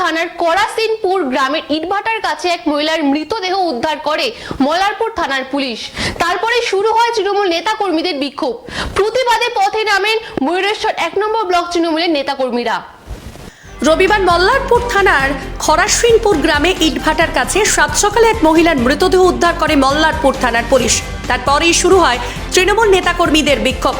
থানার করাসিনপুর গ্রামের ইটভাটার কাছে এক মহিলার মৃতদেহ উদ্ধার করে মল্লারপুর থানার পুলিশ। তারপরে শুরু হয় তৃণমূল নেতাকর্মীদের বিক্ষোভ। প্রতিবাদে পথে নামেন ময়ূরেশ্বর এক নম্বর ব্লক তৃণমূলের নেতাকর্মীরা। রবিবার মল্লারপুর থানার খরাশ্বিনপুর গ্রামে ইটভাটার কাছে সাত সকালে এক মহিলার মৃতদেহ উদ্ধার করে মল্লারপুর থানার পুলিশ। তারপরেই শুরু হয় তৃণমূল নেতাকর্মীদের বিক্ষোভ।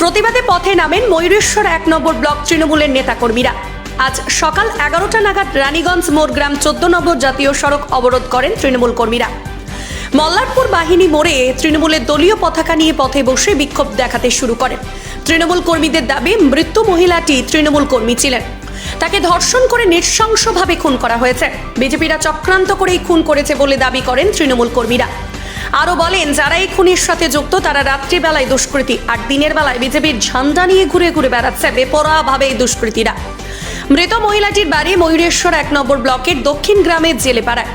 প্রতিবাদে পথে নামেন ময়ূরেশ্বর এক নম্বর ব্লক তৃণমূলের নেতাকর্মীরা। আজ সকাল এগারোটা নাগাদ রানীগঞ্জ মোড়গ্রাম চোদ্দ নম্বর জাতীয় সড়ক অবরোধ করেন তৃণমূল কর্মীরা। মল্লারপুর বাহিনী মোড়ে তৃণমূলের দলীয় পতাকা নিয়ে পথে বসে বিক্ষোভ দেখাতে শুরু করেন। তৃণমূল কর্মীদের দাবি, মৃত্যু মহিলাটি তৃণমূল কর্মী ছিলেন। তাকে ধর্ষণ করে নৃশংসভাবে খুন করা হয়েছে। বিজেপিরা চক্রান্ত করেই খুন করেছে বলে দাবি করেন তৃণমূল কর্মীরা। আরও বলেন, যারা এই খুনের সাথে যুক্ত, তারা রাত্রিবেলায় দুষ্কৃতী, আর দিনের বেলায় বিজেপির ঝান্ডা নিয়ে ঘুরে ঘুরে বেড়াচ্ছে বেপরোয়াভাবে এই দুষ্কৃতীরা। মৃত মহিলাটির বাড়ি ময়ূরেশ্বর এক নম্বর ব্লকের দক্ষিণ গ্রামের জেলেপাড়ায়।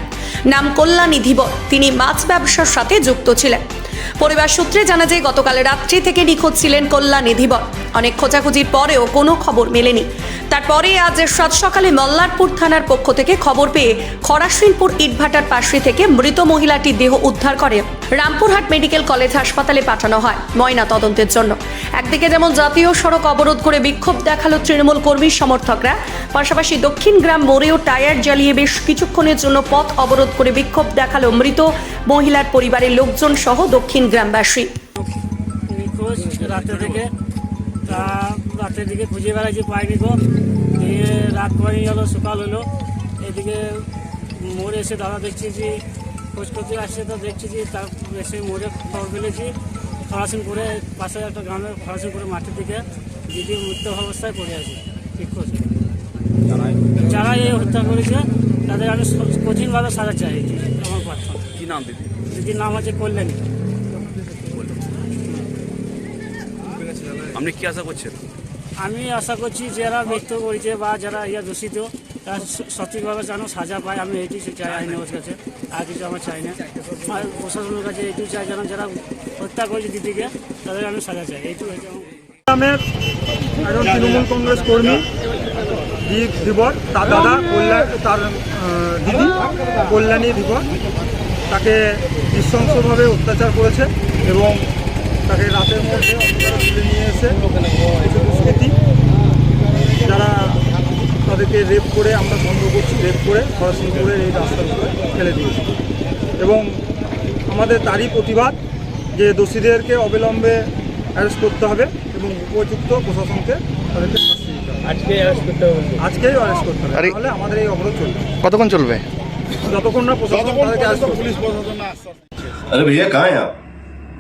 নাম কল্যাণী ধীবর তিনি মাছ ব্যবসার সাথে যুক্ত ছিলেন। পরিবার সূত্রে জানা যায়, গতকাল রাত্রি থেকে নিখোঁজ ছিলেন কল্যাণী ধীবর অনেক খোঁজাখুঁজির পরেও কোনো খবর মেলেনি। তারপরে আজ সাত সকালে মল্লারপুর থানার পক্ষ থেকে খবর পেয়ে খরাশ্বিনপুর ইটভাটার পাশে থেকে মৃত মহিলাটির দেহ উদ্ধার করে রামপুরহাট মেডিকেল কলেজ হাসপাতালে পাঠানো হয় ময়না তদন্তের জন্য। একদিকে যেমন জাতীয় সড়ক অবরোধ করে বিক্ষোভ দেখাল তৃণমূল কর্মী সমর্থকরা, পাশাপাশি দক্ষিণ গ্রাম মোড়েও টায়ার জ্বালিয়ে বেশ কিছুক্ষণের জন্য পথ অবরোধ করে বিক্ষোভ দেখাল মৃত মহিলার পরিবারের লোকজন সহ দক্ষিণ গ্রামবাসী। রাতে থেকে রাতের দিকে খুঁজে বেড়াইছি পাইনি গো। দিয়ে রাত পরে হলো সকাল হলো। এদিকে মোড়ে এসে দাদা দেখছি যে খোঁজ করতে আসছে তো দেখছি যে তার এসে মোড়ে খবর পেলেছি খরাসিনপুরে পাশে একটা গ্রামের খরাসিনপুরে মাঠের দিকে দিদি মৃত্যু অবস্থায় পড়ে আছে। নিখোঁজ যারা এই হত্যা করেছে তাদের আমি কঠিনভাবে সাজা চাই। আমার প্রার্থনা কি নাম দিদি? দিদির নাম হচ্ছে কল্যাণী। আপনি কি আশা করছেন? আমি আশা করছি যারা মৃত্যু করেছে বা যারা ইয়া দূষিত, তারা সঠিকভাবে যেন সাজা পায়। আমি এইটি চাই, আইনের কাছে। আর কিছু আমার চাই না। আর প্রশাসনের কাছে এইটুকু চাই যেন যারা হত্যা করেছে দিদিকে, তাদের আমি সাজা চাই। হচ্ছে আমার- একজন তৃণমূল কংগ্রেস কর্মী, দীপ ধীবর তার দাদা তার দিদি কল্যাণী ধীবর তাকে নৃশংসভাবে অত্যাচার করেছে এবং তাকে রাতের মধ্যে তুলে নিয়ে এসে কিছু দুষ্কৃতি যারা তাদেরকে রেপ করে আমরা বন্ধ করছি রেপ করে খরচপুরের এই রাস্তার উপরে ফেলে দিয়েছি। এবং আমাদের তারই প্রতিবাদ যে দোষীদেরকে অবিলম্বে অ্যারেস্ট করতে হবে এবং উপযুক্ত প্রশাসনকে তাদেরকে শাস্তি দিতে আজকেই অ্যারেস্ট করতে হবে আজকেই অ্যারেস্ট তাহলে আমাদের এই অবরোধ চলবে। কতক্ষণ চলবে? যতক্ষণ না প্রশাসন তাদেরকে অ্যারেস্ট পুলিশ প্রশাসন না আসছে আরে ভাইয়া কাহা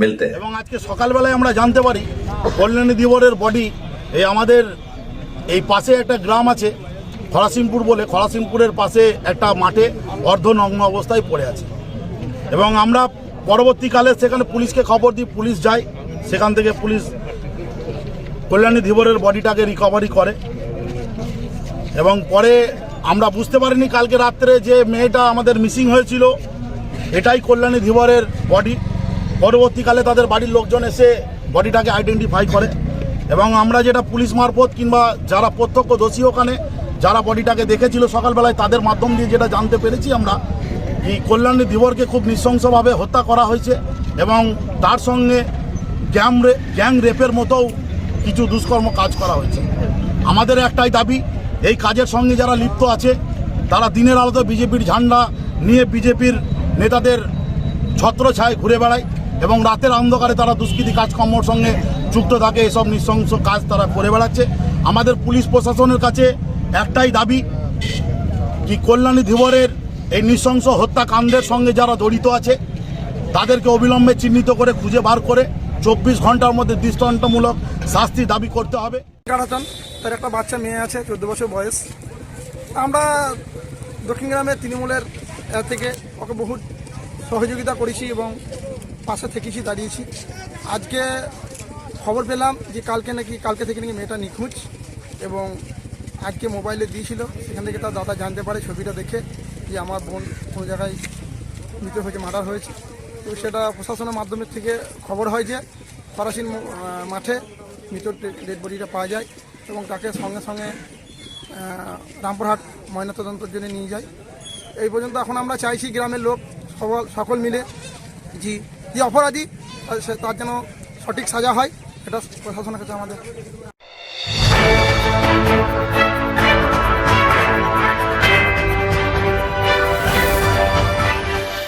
মিলতে। এবং আজকে সকালবেলায় আমরা জানতে পারি কল্যাণী দিবরের বডি এই আমাদের এই পাশে একটা গ্রাম আছে খরাসিমপুর বলে। খরাসিমপুরের পাশে একটা মাঠে অর্ধনগ্ন অবস্থায় পড়ে আছে। এবং আমরা পরবর্তীকালে সেখানে পুলিশকে খবর দিই, পুলিশ যায়, সেখান থেকে পুলিশ কল্যাণী ধীবরের বডিটাকে রিকভারি করে। এবং পরে আমরা বুঝতে পারিনি কালকে রাত্রে যে মেয়েটা আমাদের মিসিং হয়েছিল, এটাই কল্যাণী ধীবরের বডি পরবর্তীকালে তাদের বাড়ির লোকজন এসে বডিটাকে আইডেন্টিফাই করে। এবং আমরা যেটা পুলিশ মারফত কিংবা যারা প্রত্যক্ষদর্শী ওখানে, যারা বডিটাকে দেখেছিল সকালবেলায়, তাদের মাধ্যম দিয়ে যেটা জানতে পেরেছি আমরা এই কল্যাণী ধীবরকে খুব নৃশংসভাবে হত্যা করা হয়েছে এবং তার সঙ্গে গ্যাং গ্যাং রেপের মতোও কিছু দুষ্কর্ম কাজ করা হয়েছে। আমাদের একটাই দাবি, এই কাজের সঙ্গে যারা লিপ্ত আছে, তারা দিনের আলোতে বিজেপির ঝান্ডা নিয়ে বিজেপির নেতাদের ছত্রছায় ঘুরে বেড়ায়। এবং রাতের অন্ধকারে তারা দুষ্কৃতি কাজকর্মর সঙ্গে যুক্ত থাকে, এসব নৃশংস কাজ তারা করে বেড়াচ্ছে। আমাদের পুলিশ প্রশাসনের কাছে একটাই দাবি, কি কল্যাণী ধীবরের এই নৃশংস হত্যাকাণ্ডের সঙ্গে যারা জড়িত আছে, তাদেরকে অবিলম্বে চিহ্নিত করে, খুঁজে বার করে, চব্বিশ ঘণ্টার মধ্যে দৃষ্টান্তমূলক শাস্তি দাবি করতে হবে। তার একটা বাচ্চা মেয়ে আছে, চোদ্দ বছর বয়স। আমরা দক্ষিণ গ্রামের তৃণমূলের থেকে ওকে বহু সহযোগিতা করেছি এবং পাশে থেকেছি, দাঁড়িয়েছি। আজকে খবর পেলাম যে কালকে নাকি, কালকে থেকে নাকি মেয়েটা নিখোঁজ এবং আজকে মোবাইলে দিয়েছিল। সেখান থেকে তার দাদা জানতে পারে, ছবিটা দেখে যে আমার বোন কোনো জায়গায় মৃত হয়েছে, মার্ডার হয়েছে। তো সেটা প্রশাসনের মাধ্যমে থেকে খবর হয় যে ফরাসিন মাঠে মৃত ডেড বডিটা পাওয়া যায় এবং তাকে সঙ্গে সঙ্গে রামপুরহাট ময়নাতদন্তের জন্য নিয়ে যায়। এই পর্যন্ত এখন আমরা চাইছি গ্রামের লোক সকল সকল মিলে যে যে অপরাধী তার যেন সঠিক সাজা হয় এটা প্রশাসনের কাছে আমাদের